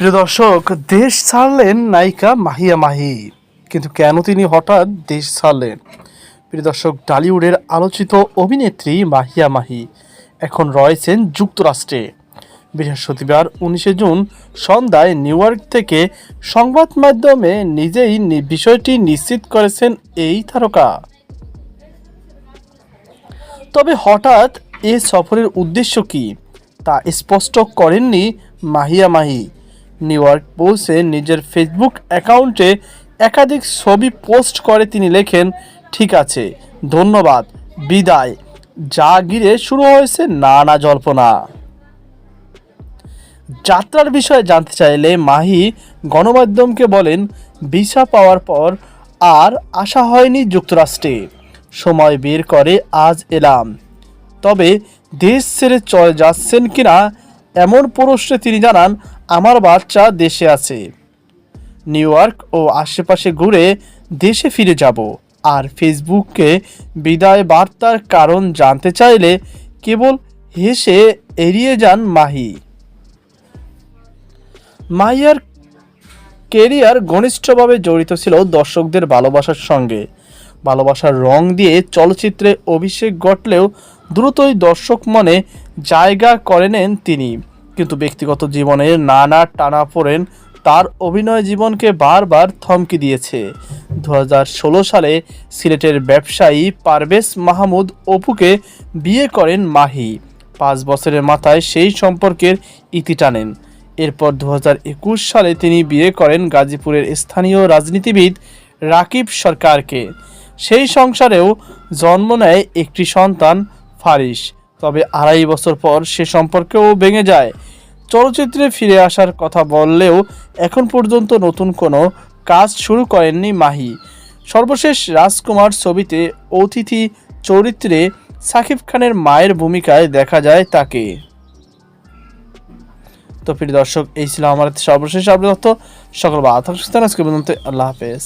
প্রিয় দর্শক, দেশ ছাড়লেন নায়িকা মাহিয়া মাহি, কিন্তু কেন তিনি হঠাৎ দেশ ছাড়লেন? প্রিয় দর্শক টলিউডের আলোচিত অভিনেত্রী মাহিয়া মাহি এখন রয়েছেন যুক্তরাষ্ট্রে। বৃহস্পতিবার উনিশে জুন সন্ধ্যায় নিউ ইয়র্ক থেকে সংবাদ মাধ্যমে নিজেই বিষয়টি নিশ্চিত করেছেন এই তারকা। তবে হঠাৎ এ সফরের উদ্দেশ্য কি তা স্পষ্ট করেননি মাহিয়া মাহি। নিউ ইয়র্ক পৌঁছে নিজের ফেসবুক অ্যাকাউন্টে একাধিক ছবি পোস্ট করে তিনি লেখেন, ঠিক আছে, ধন্যবাদ, বিদায়, যা ঘিরে শুরু হয়েছে নানা জল্পনা। যাত্রার বিষয়ে জানতে চাইলে মাহি গণমাধ্যমকে বলেন, ভিসা পাওয়ার পর আর আসা হয়নি যুক্তরাষ্ট্রে। সময় বের করে আজ এলাম। তবে দেশ ছেড়ে চলে যাচ্ছেন কিনা এমন প্রশ্নে তিনি জানান, আমার বাচ্চা দেশে আছে। নিউ ইয়র্ক ও আশেপাশে ঘুরে দেশে ফিরে যাব। আর ফেসবুককে বিদায় বার্তার কারণ জানতে চাইলে কেবল হেসে এড়িয়ে যান মাহি। মাহিয়ার কেরিয়ার ঘনিষ্ঠভাবে জড়িত ছিল দর্শকদের ভালোবাসার সঙ্গে। ভালোবাসার রং দিয়ে চলচ্চিত্রে অভিষেক ঘটলেও দ্রুতই দর্শক মনে জায়গা করে নেন তিনি। কিন্তু ব্যক্তিগত জীবনে নানা টানা পড়েন তার অভিনয় জীবনকে বারবার থমকি দিয়েছে। দু হাজার ষোলো সালে সিলেটের ব্যবসায়ী পারভেজ মাহমুদ অপুকে বিয়ে করেন মাহি। পাঁচ বছরের মাথায় সেই সম্পর্কের ইতি টানেন। এরপর দু হাজার একুশ সালে তিনি বিয়ে করেন গাজীপুরের স্থানীয় রাজনীতিবিদ রাকিব সরকারকে। সেই সংসারেও জন্ম নেয় একটি সন্তান ফারিস তবে আড়াই বছর পর সে সম্পর্কেও ভেঙে যায়। চলচ্চিত্রে ফিরে আসার কথা বললেও এখন পর্যন্ত নতুন কোনো কাজ শুরু করেননি মাহি। সর্বশেষ রাজকুমার ছবিতে অতিথি চরিত্রে সাকিব খানের মায়ের ভূমিকায় দেখা যায় তাকে। তো প্রিয় দর্শক, এই ছিল আমার সর্বশেষ আপডেট তথ্য। সকল বা আতঙ্ক আজকে পর্যন্ত আল্লাহ হাফেজ।